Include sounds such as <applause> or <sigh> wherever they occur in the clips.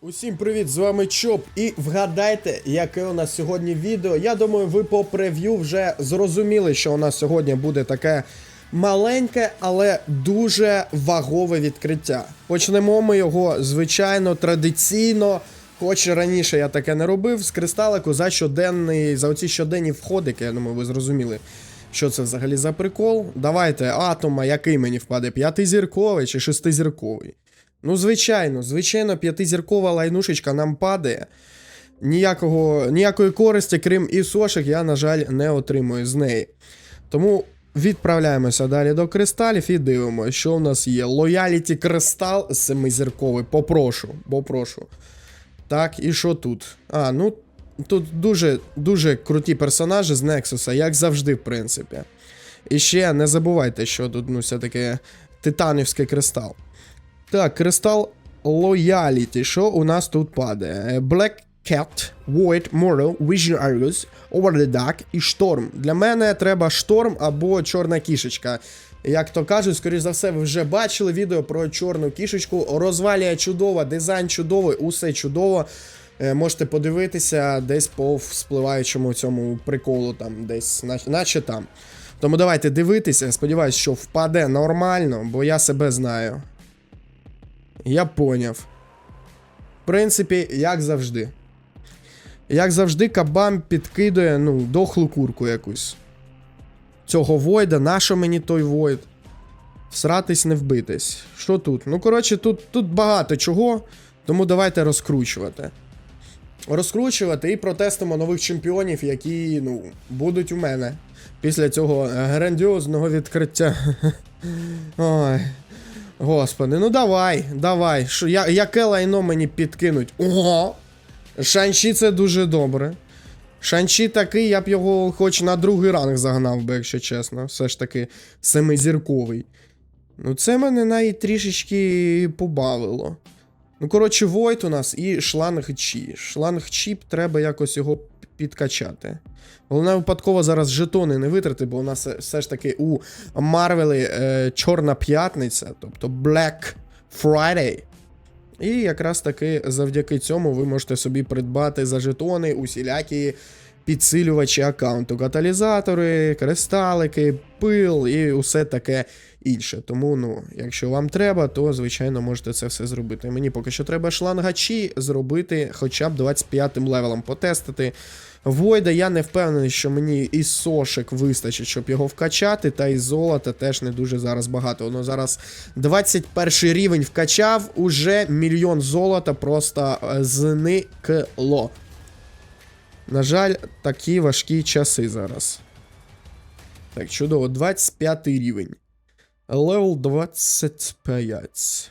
Усім привіт, з вами Чоп. І вгадайте, яке у нас сьогодні відео. Я думаю, ви по прев'ю вже зрозуміли, що у нас сьогодні буде таке маленьке, але дуже вагове відкриття. Почнемо ми його, звичайно, традиційно. Хоч раніше я таке не робив, з кристалику за щоденний, за оці щоденні входики, я думаю, ви зрозуміли. Що це взагалі за прикол? Давайте атома, який мені впаде, п'ятизірковий чи шестизірковий. Ну, звичайно, звичайно, п'ятизіркова лайнушечка нам падає. Ніякого, ніякої користі, крім ісошек, я, на жаль, не отримую з неї. Тому відправляємося далі до кристалів і дивимося, що в нас є. Лояліті кристал семизірковий. Попрошу, попрошу. Так, і що тут? А, ну тут дуже дуже круті персонажі з Нексуса, як завжди, в принципі. І ще не забувайте, що тут ну, все-таки титанівський кристал. Так, кристал Loyalty. Що у нас тут падає? Black Cat, Void, Mortal, Vision Argus, Over the Dark і Шторм. Для мене треба шторм або чорна кішечка. Як то кажуть, скоріш за все, ви вже бачили відео про чорну кішечку. Розвалія чудова, дизайн чудовий, усе чудово. Е, Можете подивитися десь по вспливаючому цьому приколу, там, десь, нач- наче там. Тому давайте дивитися. Сподіваюсь, що впаде нормально, бо я себе знаю. Я поняв. В принципі, як завжди. Як завжди, кабам підкидує, ну, дохлу курку якусь. Цього Войда, нащо мені той Войд? Всратись, не вбитись. Що тут? Ну, коротше, тут, тут багато чого, тому давайте розкручувати. Розкручувати і протестимо нових чемпіонів, які, ну, будуть у мене. Після цього е, грандіозного відкриття. <laughs> Ой. Господи, ну давай, давай. Шо, я, яке лайно мені підкинуть? Ого! Шанчі це дуже добре. Шанчі такий, я б його хоч на другий ранг загнав би, якщо чесно. Все ж таки семизірковий. Ну, це мене навіть трішечки побавило. Ну, коротше, Войт у нас і шланг Чі. Шланг Чіп треба якось його підкачати. Головне випадково зараз жетони не витрати, бо у нас все- ж таки у Марвели е, Чорна п'ятниця, тобто Black Friday. І якраз таки завдяки цьому ви можете собі придбати за жетони усілякі підсилювачі аккаунту, каталізатори, кристалики, пил і усе таке інше. Тому, ну, якщо вам треба, то звичайно можете це все зробити. Мені поки що треба шлангачі зробити хоча б 25 м левелом потестити. Войда я не впевнений, що мені і сошек вистачить, щоб його вкачати, та і золота теж не дуже зараз багато. Воно зараз 21 рівень вкачав, уже мільйон золота просто е, зникло. На жаль, такі важкі часи зараз. Так, чудово, 25 рівень. Левел 25.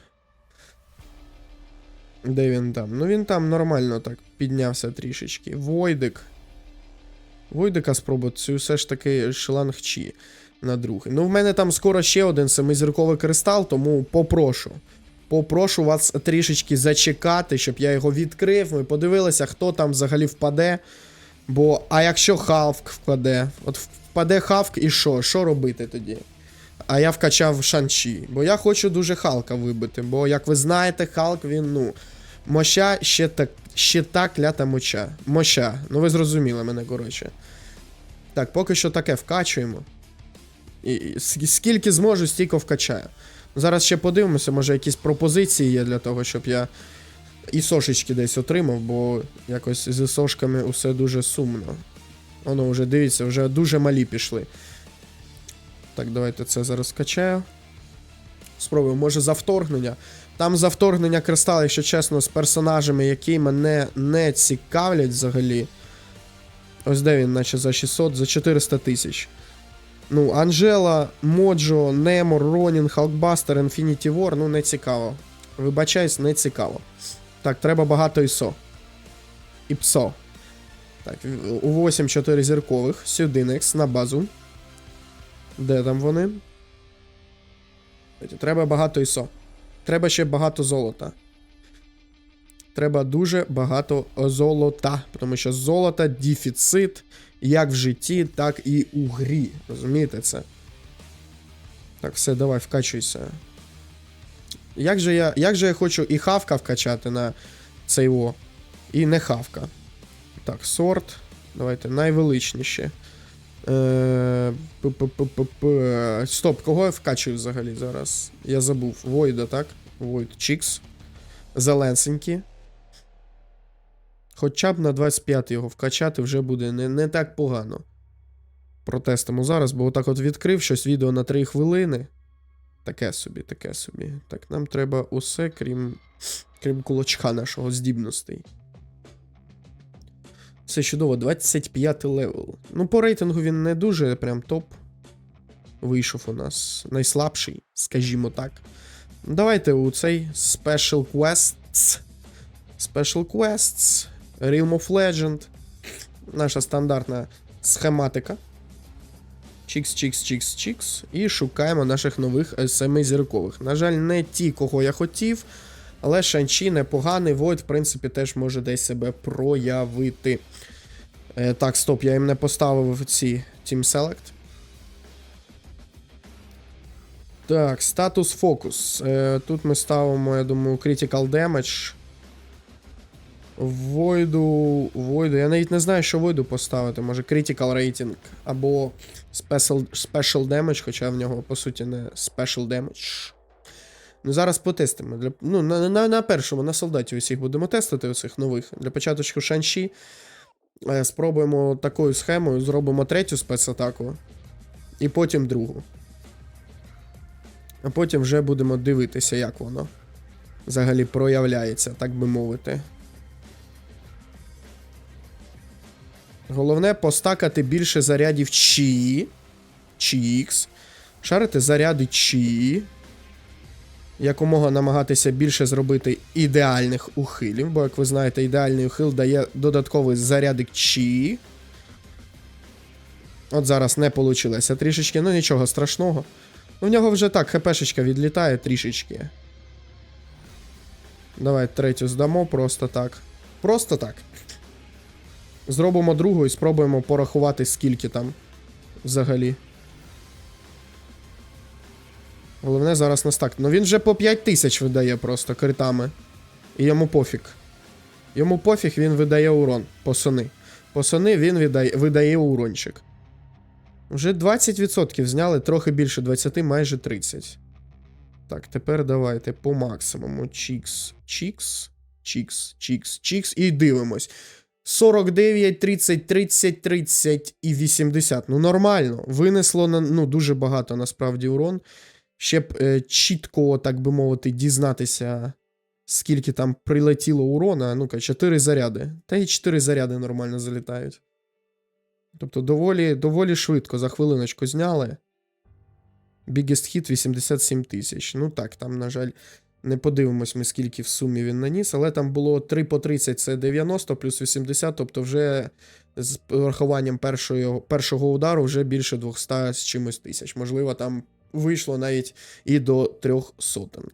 Де він там? Ну він там нормально так піднявся трішечки. Войдик. Войдика спробувати, все ж таки шлангчі на другий. Ну, в мене там скоро ще один семизірковий кристал, тому попрошу. Попрошу вас трішечки зачекати, щоб я його відкрив. Ми подивилися, хто там взагалі впаде. Бо, а якщо Хавк впаде? От впаде Хавк і що? Що робити тоді? А я вкачав Шанчі. Бо я хочу дуже Халка вибити. Бо, як ви знаєте, Халк він, ну. Моща ще так, ще та клята моча. Моща. Ну ви зрозуміли мене, коротше. Так, поки що таке вкачуємо. І, і скільки зможу, стільки вкачаю. Зараз ще подивимося, може якісь пропозиції є для того, щоб я і сошечки десь отримав, бо якось з сошками усе дуже сумно. Воно вже дивіться, вже дуже малі пішли. Так, давайте це зараз скачаю. Спробуємо, може за вторгнення. Там за вторгнення кристал, якщо чесно, з персонажами, які мене не цікавлять взагалі. Ось де він, наче за 600, за 400 тисяч. Ну, Анжела, Моджо, Немор, Ронін, Халкбастер, Інфініті Вор, ну не цікаво. Вибачаюсь, не цікаво. Так, треба багато ІСО. І ПСО. Так, у 8 4 зіркових. Сюди next, на базу. Де там вони? Треба багато ІСО. Треба ще багато золота. Треба дуже багато золота. Тому що золота дефіцит як в житті, так і у грі. Розумієте це? Так, все, давай, вкачуйся. Як же я як же я хочу і хавка вкачати на Цей о. І не хавка. Так, сорт. Давайте найвеличніше. Е. Стоп, кого я вкачую взагалі зараз? Я забув. Войда, так? Войд Чікс. Зеленсенькі. Хоча б на 25 його вкачати вже буде не, не так погано. Протестимо зараз, бо отак от відкрив щось відео на 3 хвилини. Таке собі, таке собі. Так, нам треба усе, крім, крім кулачка нашого здібностей. Все чудово, 25 левел. Ну, по рейтингу він не дуже прям топ. Вийшов у нас найслабший, скажімо так. Давайте у цей Special Quests. Special Quests. Realm of Legend. Наша стандартна схематика. Чікс, чікс, чікс, чікс. І шукаємо наших нових семизіркових. На жаль, не ті, кого я хотів. Але Шанчі непоганий. Войд, в принципі, теж може десь себе проявити. Е, так, стоп, я їм не поставив ці Team Select. Так, статус фокус. Е, тут ми ставимо, я думаю, Critical Damage. Войду. Войду. Я навіть не знаю, що Войду поставити. Може Critical Rating або Special, special Damage, хоча в нього, по суті, не Special Damage. Ну, зараз потестимо. Для, ну, на, на, на першому, на солдаті усіх будемо тестити оцих нових. Для початку Шанші. Е, Спробуємо такою схемою, зробимо третю спецатаку. І потім другу. А потім вже будемо дивитися, як воно взагалі проявляється, так би мовити. Головне постакати більше зарядів Чі. Чікс. Шарити заряди Чі. Якомога намагатися більше зробити ідеальних ухилів, бо, як ви знаєте, ідеальний ухил дає додатковий зарядик Чі. От зараз не вийшло трішечки, ну нічого страшного. Ну, в нього вже так, хпшечка відлітає трішечки. Давай третю здамо просто так. Просто так. Зробимо другу і спробуємо порахувати, скільки там взагалі. Головне зараз нас так. Ну він вже по 5 тисяч видає просто критами. І йому пофіг. Йому пофіг, він видає урон. Посони. Посони він видає, видає урончик. Вже 20% зняли, трохи більше 20, майже 30. Так, тепер давайте по максимуму. Чікс, чікс, чікс, чікс, чікс. І дивимось. 49, 30, 30, 30 і 80. Ну, нормально. Винесло на, ну, дуже багато насправді урон. Ще б е, чітко, так би мовити, дізнатися, скільки там прилетіло урона. Ну-ка, 4 заряди. Та і 4 заряди нормально залітають. Тобто доволі, доволі швидко за хвилиночку зняли. Biggest hit 87 тисяч. Ну так, там, на жаль, не подивимось ми, скільки в сумі він наніс, але там було 3 по 30 це 90 плюс 80, тобто вже з врахуванням першого, першого удару вже більше 200 з чимось тисяч. Можливо, там вийшло навіть і до трьох сотень.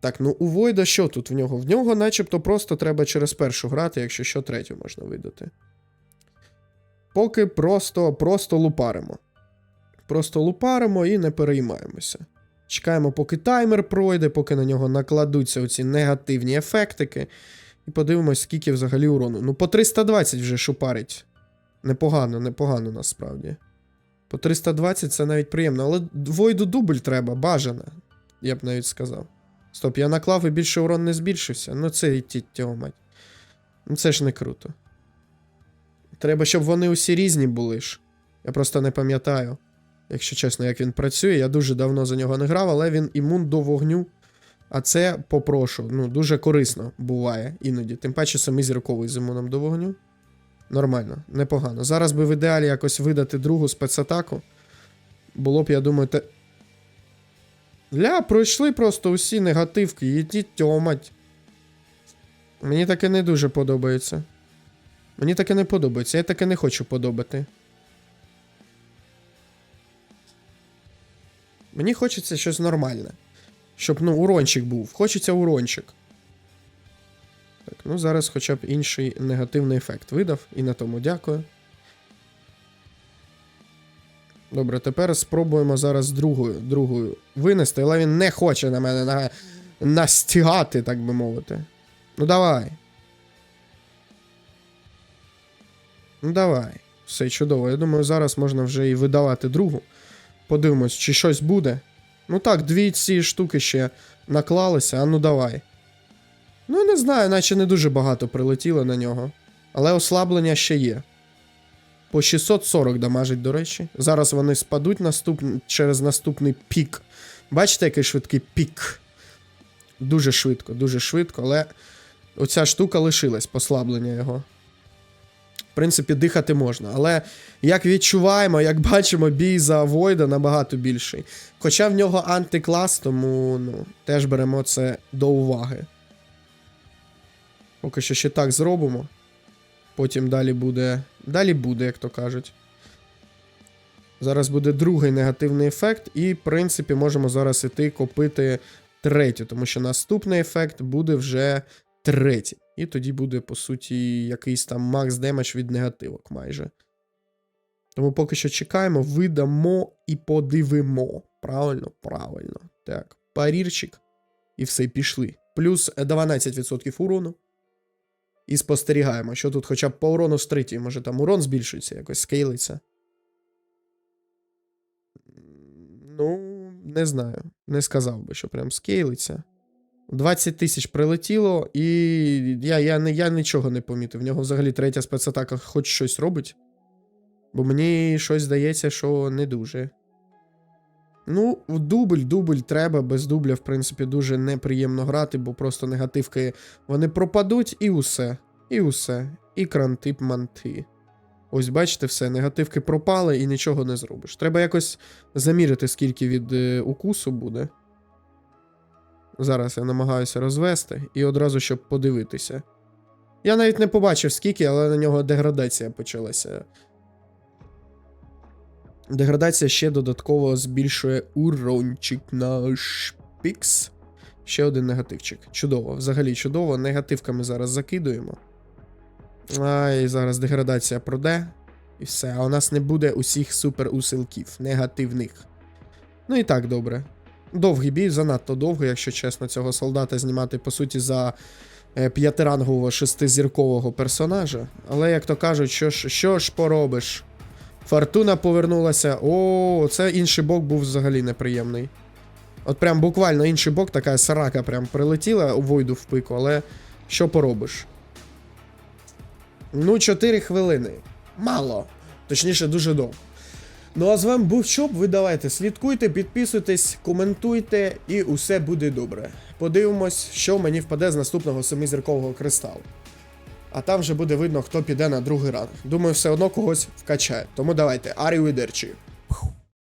Так, ну у Войда що тут в нього? В нього начебто просто треба через першу грати, якщо що третю можна видати. Поки просто, просто лупаримо. Просто лупаримо і не переймаємося. Чекаємо, поки таймер пройде, поки на нього накладуться оці негативні ефектики. І подивимось, скільки взагалі урону. Ну, по 320 вже шупарить. Непогано, непогано насправді. По 320 це навіть приємно, але Войду дубль треба, бажано. Я б навіть сказав. Стоп, я наклав і більше урон не збільшився. Ну це і тітьо, мать. Ну це ж не круто. Треба, щоб вони усі різні були ж. Я просто не пам'ятаю, якщо чесно, як він працює. Я дуже давно за нього не грав, але він імун до вогню. А це попрошу. Ну, дуже корисно буває іноді. Тим паче семизірковий з імуном до вогню. Нормально, непогано. Зараз би в ідеалі якось видати другу спецатаку. Було б, я думаю, те. Ля, пройшли просто усі негативки, їдіть тьомать. Мені таке не дуже подобається. Мені таке не подобається, я таке не хочу подобати. Мені хочеться щось нормальне. Щоб, ну, урончик був. Хочеться урончик. Так, ну зараз хоча б інший негативний ефект видав, і на тому дякую. Добре, тепер спробуємо зараз другою другою винести, але він не хоче на мене на... настігати, так би мовити. Ну давай. Ну давай. Все чудово. Я думаю, зараз можна вже і видавати другу. Подивимось, чи щось буде. Ну так, дві ці штуки ще наклалися, а ну давай. Ну, не знаю, наче не дуже багато прилетіло на нього. Але ослаблення ще є. По 640 дамажить, до речі. Зараз вони спадуть наступ... через наступний пік. Бачите, який швидкий пік? Дуже швидко, дуже швидко, але оця штука лишилась, послаблення його. В принципі, дихати можна. Але як відчуваємо, як бачимо, бій за Войда набагато більший. Хоча в нього антиклас, тому ну, теж беремо це до уваги. Поки що ще так зробимо. Потім далі буде. Далі буде, як то кажуть. Зараз буде другий негативний ефект, і, в принципі, можемо зараз іти копити третю, тому що наступний ефект буде вже третій. І тоді буде, по суті, якийсь там макс демедж від негативок майже. Тому поки що чекаємо, видамо і подивимо. Правильно, правильно. Так, парірчик. І все, пішли. Плюс 12% урону. І спостерігаємо, що тут хоча б по урону третьої, може там урон збільшується, якось скейлиться. Ну, не знаю. Не сказав би, що прям скейлиться. 20 тисяч прилетіло, і я, я, не- я нічого не помітив. В нього взагалі третя спецатака хоч щось робить. Бо мені щось здається, що не дуже. Ну, дубль, дубль треба. Без дубля, в принципі, дуже неприємно грати, бо просто негативки вони пропадуть і усе. І усе. І крантип манти. Ось бачите, все, негативки пропали і нічого не зробиш. Треба якось заміряти, скільки від е, укусу буде. Зараз я намагаюся розвести і одразу, щоб подивитися. Я навіть не побачив скільки, але на нього деградація почалася. Деградація ще додатково збільшує урончик наш пікс. Ще один негативчик. Чудово, взагалі чудово. Негативками зараз закидуємо. Ай, зараз деградація проде. І все. А у нас не буде усіх супер усилків негативних. Ну і так, добре. Довгий бій, занадто довго, якщо чесно, цього солдата знімати, по суті, за е, п'ятирангового шестизіркового персонажа. Але, як то кажуть, що ж, що ж поробиш? Фортуна повернулася. О, це інший бок був взагалі неприємний. От прям буквально інший бок, така сарака прям прилетіла у Войду в пику, але що поробиш? Ну, 4 хвилини. Мало. Точніше, дуже довго. Ну а з вами був Чоп. Ви давайте слідкуйте, підписуйтесь, коментуйте, і усе буде добре. Подивимось, що мені впаде з наступного семизіркового кристалу. А там вже буде видно, хто піде на другий ранг. Думаю, все одно когось вкачає. Тому давайте, арівідерчі.